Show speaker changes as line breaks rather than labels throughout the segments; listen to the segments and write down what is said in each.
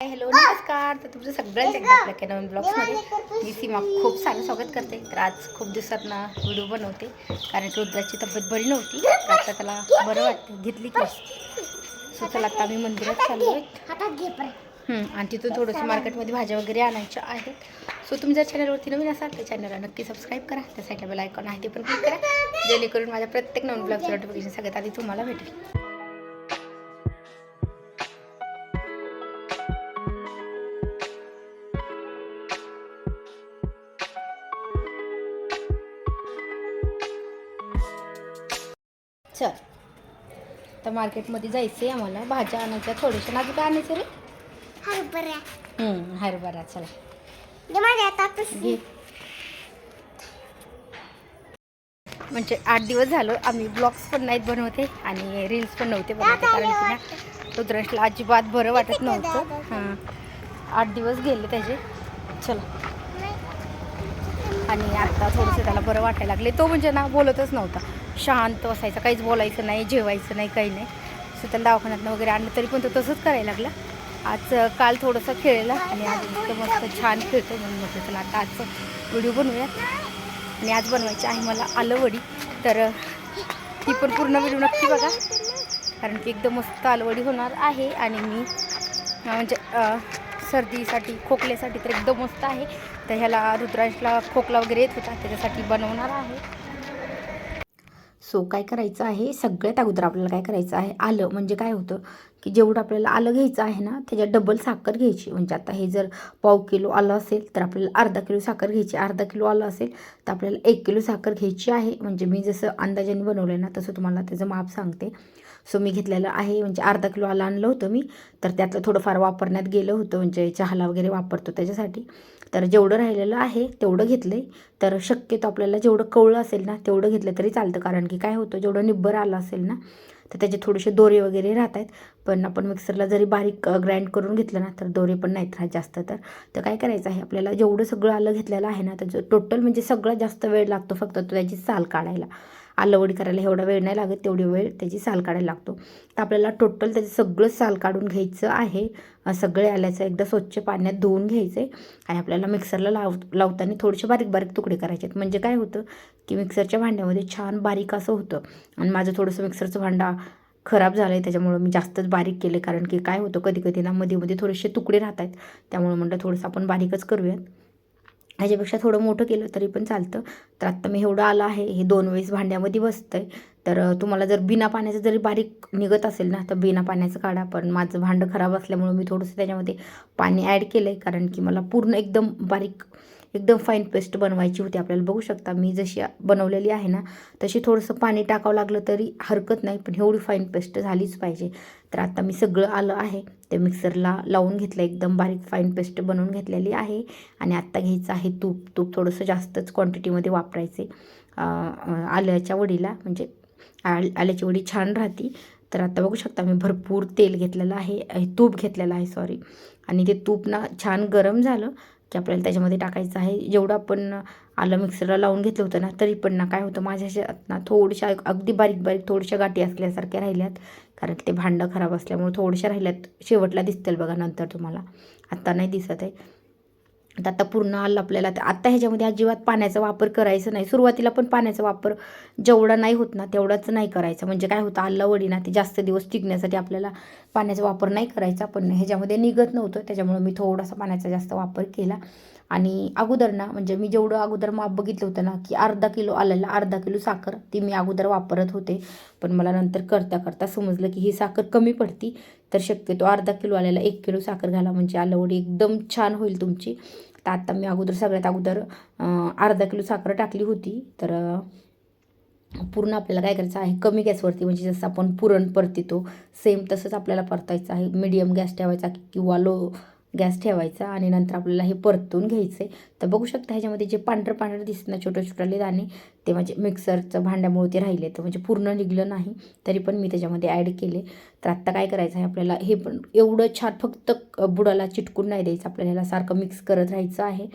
Hello नमस्कार. तर तुमचं सगळ्यांचं एकदा आपल्या काही नवीन ब्लॉग्समध्ये मी सीमा खूप सारं स्वागत करते. तर आज खूप दिवसातनं व्हिडिओ बनवते. कारण की रुद्राची तब्येत बरी नव्हती. आता त्याला बरं वाटतं. घेतली की सो चला आता आम्ही मंदिरात चाललो आणि तिथून थोडंसं मार्केटमध्ये भाज्या वगैरे आणायच्या आहेत. सो तुम्ही जर चॅनलवरती नवीन असाल तर चॅनलला नक्की सबस्क्राईब करा. त्या साईडला बेल आयकॉन आहे ते पण क्लिक करा. जेणेकरून माझ्या प्रत्येक नवीन ब्लॉगचं नोटिफिकेशन सगळ्यात आधी तुम्हाला भेटेल. चल. तर मार्केटमध्ये जायचं आहे आम्हाला. भाज्या आणायच्या थोड्याशा. अजून काय आणायचं रे.
हरभरा.
हं, हरभरा. चला.
जे माझ्या हातातच
घे. म्हणजे आठ दिवस झालो आम्ही ब्लॉग्स पण नाहीत बनवते आणि रील्स पण नव्हते बनवते. कारण की ना रुद्रांशला अजिबात बरं वाटत नव्हतं. हां. आठ दिवस गेले त्याचे. चला. आणि आता थोडंसं त्याला बरं वाटायला लागले तो म्हणजे ना बोलतच नव्हता. शांत असायचा काहीच बोलायचं नाही जेवायचं नाही काही नाही. सो त्याला दवाखान्यातनं वगैरे आणलं तरी पण तो तसंच करायला लागला. आज काल थोडंसं खेळला आणि आज इतकं मस्त छान खेळतो म्हणून म्हटलं चला आता आजचं व्हिडिओ बनवूया. आणि आज बनवायची आहे मला आलूवडी. तर ती पण पूर्ण व्हिडिओ नक्की बघा. कारण की एकदम मस्त आलवडी होणार आहे आणि मी म्हणजे सर्दीसाठी खोकल्यासाठी तर एकदम मस्त आहे. तर ह्याला रुद्रांशला खोकला वगैरे येत होता त्याच्यासाठी बनवणार आहे. सो काय करायचं आहे? सगळ्यात अगोदर आपल्याला काय करायचं आहे? आलं म्हणजे काय होतं की जेवढं आपल्याला आलं घ्यायचं आहे ना त्याच्यात डबल साखर घ्यायची. म्हणजे आता हे जर पाव किलो आलं असेल तर आपल्याला अर्धा किलो साखर घ्यायची. अर्धा किलो आलं असेल तर आपल्याला एक किलो साखर घ्यायची आहे. म्हणजे मी जसं अंदाजाने बनवलं आहे ना तसं तुम्हाला त्याचं माप सांगते. सो मी घेतलेलं आहे म्हणजे अर्धा किलो आलं आणलं होतं मी. तर त्यातलं थोडंफार वापरण्यात गेलं होतं म्हणजे चहाला वगैरे वापरतो त्याच्यासाठी. तर जेवढं राहिलेलं आहे तेवढं घेतलं आहे तर शक्यतो आपल्याला जेवढं कवळं असेल ना तेवढं घेतलं तरी चालतं. कारण की काय होतं जेवढं निब्बर आलं असेल ना तर त्याचे थोडेसे दोरे वगैरे राहत आहेत. पण आपण मिक्सरला जरी बारीक ग्राइंड करून घेतलं ना तर दोरे पण नाहीत राहत जास्त. तर तर काय करायचं आहे आपल्याला जेवढं सगळं आलं घेतलेलं आहे ना तर टोटल म्हणजे सगळा जास्त वेळ लागतो फक्त तो त्याची साल काढायला. आलवडी करायला एवढा वेळ नाही लागत तेवढी वेळ त्याची साल काढायला लागतो. तर आपल्याला टोटल त्याचं सगळं साल काढून घ्यायचं आहे. सगळे आल्याचं एकदा स्वच्छ पाण्यात धुवून घ्यायचं आहे आणि आपल्याला मिक्सरला लाव लावताना थोडेसे बारीक बारीक तुकडे करायचे आहेत. म्हणजे काय होतं की मिक्सरच्या भांड्यामध्ये छान बारीक असं होतं आणि माझं थोडंसं मिक्सरचं भांडा खराब झालं आहे त्याच्यामुळं मी जास्तच बारीक केले कारण की काय होतं कधी कधी ना मध्ये मध्ये थोडेसे तुकडे राहत आहेत त्यामुळं म्हटलं थोडंसं आपण बारीकच करूयात. ह्याच्यापेक्षा थोडं मोठं केलं तरी पण चालतं. तर आत्ता मी एवढं आलं आहे हे दोन वेळेस भांड्यामध्ये बसतं आहे तर तुम्हाला जर बिना पाण्याचं जरी बारीक निघत असेल ना तर बिना पाण्याचं काढा. पण माझं भांडं खराब असल्यामुळं मी थोडंसं त्याच्यामध्ये पाणी ॲड केलं आहे कारण की मला पूर्ण एकदम बारीक एकदम फाईन पेस्ट बनवायची होती. आपल्याला बघू शकता मी जशी बनवलेली आहे ना तशी थोडंसं पाणी टाकावं लागलं तरी हरकत नाही पण एवढी फाईन पेस्ट झालीच पाहिजे. तर आता मी सगळं आलं आहे. ते मिक्सरला लावून घेतलं एकदम बारीक फाईन पेस्ट बनवून घेतलेली आहे. आणि आत्ता घ्यायचं आहे तूप. तूप थोडंसं जास्तच क्वांटिटीमध्ये वापरायचे. आल्याच्या वडीला म्हणजे आल आल्याची वडी छान राहते. तर आता बघू शकता मी भरपूर तेल घेतलेलं आहे तूप घेतलेलं आहे सॉरी आणि ते तूप ना छान गरम झालं. की आपल्याला त्याच्यामध्ये टाकायचं आहे. जेवढं आपण आलं मिक्सरला लावून घेतलं होतं ना तरी पण ना काय होतं माझ्याच्यात ना थोडशा अगदी बारीक बारीक थोड्याशा गाठी असल्यासारख्या राहिल्यात. कारण ते भांडं खराब असल्यामुळे थोड्याशा राहिल्यात. शेवटला दिसतील बघा नंतर तुम्हाला. आत्ता नाही दिसत आहे. तर आता पूर्ण आलं आपल्याला. आत्ता ह्याच्यामध्ये अजिबात पाण्याचा वापर करायचा नाही. सुरुवातीला पण पाण्याचा वापर जेवढा नाही होत ना तेवढाच नाही करायचा. म्हणजे काय होतं आल्ला वडी ना ते जास्त दिवस टिकण्यासाठी आपल्याला पाण्याचा वापर नाही करायचा पण ह्याच्यामध्ये निघत नव्हतं. त्याच्यामुळे मी थोडासा पाण्याचा जास्त वापर केला. आणि अगोदर ना म्हणजे मी जेवढं अगोदर माप बघितलं होतं ना की अर्धा किलो आलेला अर्धा किलो साखर ती मी अगोदर वापरत होते. पण मला नंतर करता करता समजलं की ही साखर कमी पडती. तर शक्यतो अर्धा किलो आलेला एक किलो साखर घाला म्हणजे आलवडी एकदम छान होईल तुमची. तर आत्ता मी अगोदर सगळ्यात अगोदर अर्धा किलो साखर टाकली होती. तर पूर्ण आपल्याला काय करायचं आहे? कमी गॅसवरती म्हणजे जसं आपण पुरण परतितो सेम तसंच आपल्याला परतायचं आहे. मीडियम गॅस ठेवायचा किंवा लो गॅस ठेवायचा आणि नंतर आपल्याला हे परतून घ्यायचं आहे तर बघू शकता ह्याच्यामध्ये जे पांढरं पांढरं दिसतं ना छोटं छोटाले दाणे ते म्हणजे मिक्सरचं भांड्यामुळे ते राहिले. तर म्हणजे पूर्ण निघलं नाही तरी पण मी त्याच्यामध्ये ॲड केले. तर आत्ता काय करायचं आहे आपल्याला हे पण एवढं छान फक्त बुडाला चिटकून नाही द्यायचं. आपल्याला ह्याला सारखं मिक्स करत राहायचं आहे.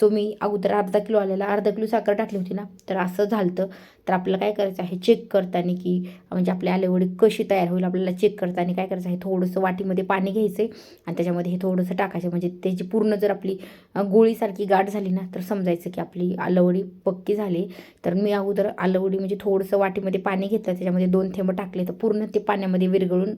सो मी अगोदर अर्धा किलो आलेला अर्धा किलो साखर टाकली होती ना तर असं झालं तर आपल्याला काय करायचं आहे चेक करताना की म्हणजे आपली आलेवडी कशी तयार होईल आपल्याला चेक करताना काय करायचं आहे थोडंसं वाटीमध्ये पाणी घ्यायचं आहे आणि त्याच्यामध्ये हे थोडंसं टाकायचं. म्हणजे त्याची पूर्ण जर आपली गोळीसारखी गाठ झाली ना तर समजायचं की आपली आलवडी पक्की झाली. तर तर मी अगोदर आलवडी म्हणजे थोडंसं वाटीमध्ये पाणी घेतलं त्याच्यामध्ये दोन थेंब टाकले तर पूर्ण ते पाण्यामध्ये विरघळून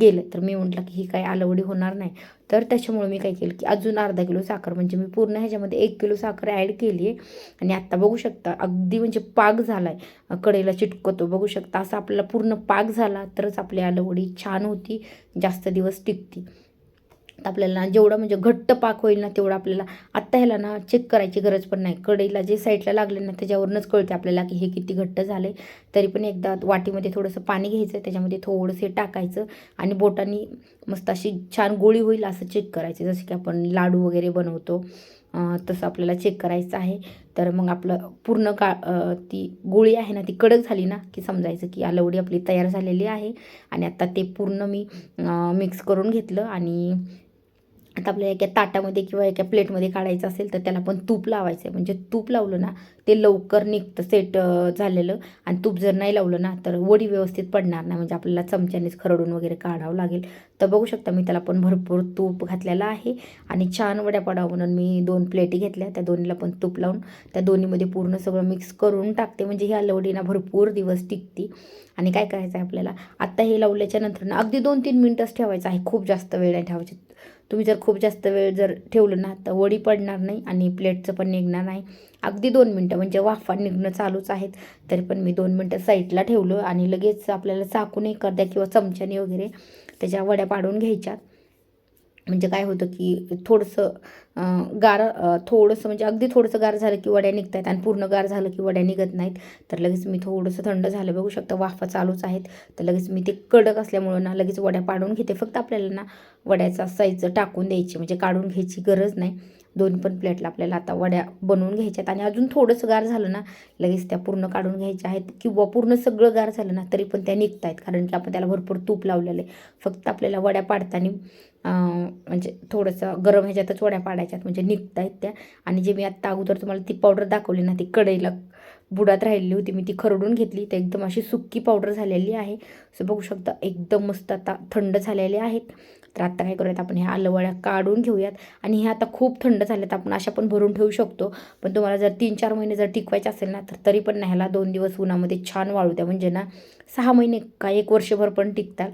गेलं. तर मी म्हटलं की ही काय आलवडी होणार नाही. तर त्याच्यामुळे मी काय केलं की अजून अर्धा किलो साखर म्हणजे मी पूर्ण ह्याच्यामध्ये एक किलो साखर ॲड केली आहे. आणि आत्ता बघू शकता अगदी म्हणजे पाक झाला आहे कडेला चिटकतो बघू शकता. असं आपल्याला पूर्ण पाक झाला तरच आपली आलवडी छान होती जास्त दिवस टिकती. तर आपल्याला ना जेवढं म्हणजे घट्ट पाक होईल ना तेवढं आपल्याला आत्ता ह्याला ना चेक करायची गरज पण नाही. कढईला जे साईडला लागले ना त्याच्यावरूनच कळते आपल्याला की हे किती घट्ट झाले तरी पण एकदा वाटीमध्ये थोडंसं पाणी घ्यायचं त्याच्यामध्ये थोडंसं टाकायचं आणि बोटांनी मस्त अशी छान गोळी होईल असं चेक करायचं. जसं की आपण लाडू वगैरे बनवतो तसं आपल्याला चेक करायचं आहे. तर मग आपलं पूर्ण का ती गोळी आहे ना ती कडक झाली ना की समजायचं की आलवडी आपली तयार झालेली आहे. आणि आता ते पूर्ण मी मिक्स करून घेतलं आणि आता आपल्या एका ताटामध्ये किंवा एका प्लेटमध्ये काढायचं असेल तर त्याला पण तूप लावायचं आहे म्हणजे तूप लावलं ना ते लवकर निघतं सेट झालेलं. आणि तूप जर नाही लावलं ना तर वडी व्यवस्थित पडणार नाही. म्हणजे आपल्याला चमच्यानेच खरडून वगैरे काढावं लागेल. तर बघू शकता मी त्याला पण भरपूर तूप घातलेलं आहे. आणि छान वड्या पडावं म्हणून मी दोन प्लेटी घेतल्या. त्या दोन्हीला पण तूप लावून त्या दोन्हीमध्ये पूर्ण सगळं मिक्स करून टाकते. म्हणजे ह्या लवडीना भरपूर दिवस टिकते. आणि काय करायचं आहे आपल्याला? आत्ता हे लावल्याच्या नंतर ना अगदी दोन तीन मिनटंच ठेवायचं आहे. खूप जास्त वेळ नाही ठेवायचे. तुम्ही जर खूप जास्त वेळ जर ठेवलं ना तर वडी पडणार नाही आणि प्लेटचं पण निघणार नाही. अगदी दोन मिनटं म्हणजे वाफा निघणं चालूच आहेत. तरी पण मी दोन मिनटं साईडला ठेवलं आणि लगेच आपल्याला चाकून एखाद्या किंवा चमच्याने वगैरे त्याच्या वड्या पाडून घ्यायच्या. म्हणजे काय होतं की थोडंसं गार थोडंसं म्हणजे अगदी थोडंसं गार झालं की वड्या निघत आहेत आणि पूर्ण गार झालं की वड्या निघत नाहीत. तर लगेच मी थोडंसं थंड झालं. बघू शकता वाफा चालूच आहेत. तर लगेच मी ते कडक असल्यामुळं ना लगेच वड्या पाडून घेते. फक्त आपल्याला ना वड्याचा साईज टाकून द्यायची. म्हणजे काढून घ्यायची गरज नाही. दोन पण प्लेटला आपल्याला आता वड्या बनवून घ्यायच्यात आणि अजून थोडंसं गार झालं ना लगेच त्या पूर्ण काढून घ्यायच्या आहेत किंवा पूर्ण सगळं गार झालं ना तरी पण त्या निघत आहेत कारण की आपण त्याला भरपूर तूप लावलेलं आहे. फक्त आपल्याला वड्या पाडताना म्हणजे थोडंसं गरम ह्याच्यातच वड्या पाडायच्यात म्हणजे निघत आहेत त्या. आणि जे मी आत्ता अगोदर तुम्हाला ती पावडर दाखवली ना ती कढईला बुडात राहिलेली होती मी ती खरडून घेतली. तर एकदम अशी सुक्की पावडर झालेली आहे. सो बघू शकता एकदम मस्त आता थंड झालेले आहेत. तर आत्ता काय करूयात आपण ह्या आलवड्या काढून घेऊयात. आणि ह्या आता खूप थंड झाल्यात आपण अशा पण भरून ठेवू शकतो. पण तुम्हाला जर तीन चार महिने जर टिकवायचे असेल ना तर तरी पण ह्याला दोन दिवस उन्हामध्ये छान वाळू द्या. म्हणजे ना सहा महिने का एक वर्षभर पण टिकतात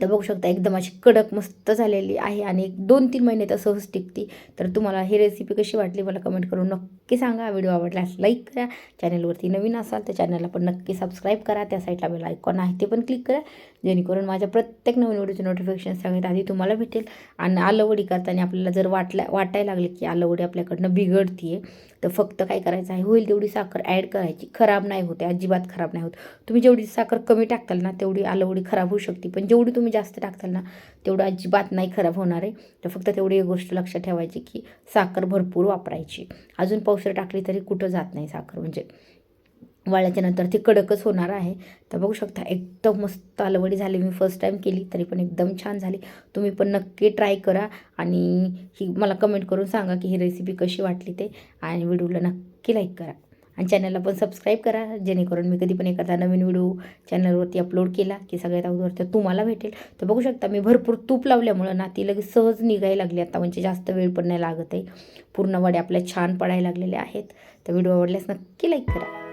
तर बघू शकता. एकदम अशी कडक मस्त झालेली आहे आणि एक दोन तीन महिने तर सहज टिकती. तर तुम्हाला ही रेसिपी कशी वाटली मला कमेंट करून नक्की सांगा. व्हिडिओ आवडल्यास लाईक करा. चॅनलवरती नवीन असाल तर चॅनलला पण नक्की सबस्क्राईब करा. त्या साईडला बेल आयकॉन आहे ते पण क्लिक करा. जेणेकरून माझ्या प्रत्येक नवीन व्हिडिओचे नोटिफिकेशन सगळ्यात आधी तुम्हाला भेटेल. आणि आलवडी करताना आपल्याला जर वाटल्या वाटायला लागले की आलवडी आपल्याकडनं बिघडतीये तर फक्त काय करायचं आहे होईल तेवढी साखर ॲड करायची. खराब नाही होते अजिबात खराब नाही होत. तुम्ही जेवढी साखर कमी टाकताल ना तेवढी आलवडी खराब होऊ शकते. पण जेवढी तुम्ही जास्त टाकताल ना तेवढं अजिबात नाही खराब होणार आहे. तर फक्त तेवढी एक गोष्ट लक्षात ठेवायची की साखर भरपूर वापरायची. अजून पावसर टाकली तरी कुठं जात नाही साखर. म्हणजे वाळल्याच्यानंतर ती कडकच होणार आहे. तर बघू शकता एकदम मस्त आलवडी झाली मी फर्स्ट टाईम केली तरी पण एकदम छान झाली. तुम्ही पण नक्की ट्राय करा आणि ही मला कमेंट करून सांगा की ही रेसिपी कशी वाटली ते. आणि व्हिडिओला नक्की लाईक करा. आणि चॅनलला पण सबस्क्राईब करा जेणेकरून मी कधी पण एखादा नवीन व्हिडिओ चॅनलवरती अपलोड केला की सगळ्यात अगोदर तर तुम्हाला भेटेल. तर बघू शकता मी भरपूर तूप लावल्यामुळं नाती लगेच सहज निघायला लागली. आता म्हणजे जास्त वेळ पण नाही लागत आहे. पूर्ण वडे आपल्या छान पडायला लागलेले आहेत. तर व्हिडिओ आवडल्यास नक्की लाईक करा.